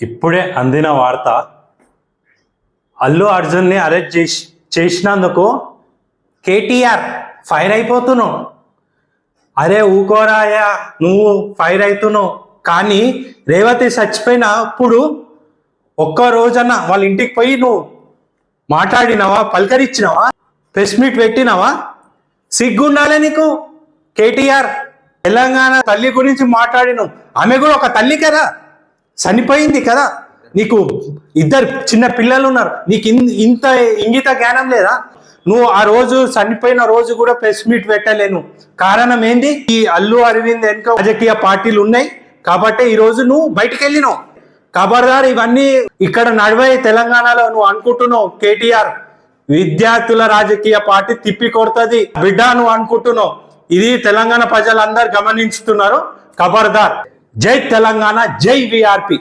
ఇప్పుడే అందిన వార్త అల్లు అర్జున్ని అరెస్ట్ చేసి చేసినందుకు కేటీఆర్ ఫైర్ అయిపోతున్నావు అరే ఊకోరాయా నువ్వు ఫైర్ అవుతున్నావు కానీ రేవతి చచ్చిపోయినప్పుడు ఒక్క రోజన్న వాళ్ళ ఇంటికి పోయి నువ్వు మాట్లాడినావా పలకరించినావా ప్రెస్ మీట్ పెట్టినావా? సిగ్గుండాలే నీకు? కేటీఆర్ తెలంగాణ తల్లి గురించి మాట్లాడినావు. ఆమె కూడా ఒక తల్లి కదా. చనిపోయింది కదా. నీకు ఇద్దరు చిన్న పిల్లలు ఉన్నారు. నీకు ఇన్- ఇంత ఇంగిత జ్ఞానం లేదా? నువ్వు ఆ రోజు చనిపోయిన రోజు కూడా ప్రెస్ మీట్ పెట్టలేను. కారణం ఏంది? ఈ అల్లు అరవింద్ వెనుక రాజకీయ పార్టీలు ఉన్నాయి. కాబట్టి ఈ రోజు నువ్వు బయటికి వెళ్ళినావు ఖబర్దార్ ఇవన్నీ ఇక్కడ నడివే తెలంగాణలో నువ్వు అనుకుంటున్నావు. కేటీఆర్ విద్యార్థుల రాజకీయ పార్టీ తిప్పి కొడుతుంది బిడ్డ నువ్వు అనుకుంటున్నావు. ఇది తెలంగాణ ప్రజలందరూ గమనించుతున్నారు. ఖబర్దార్ జై తెలంగాణ జై విఆర్పి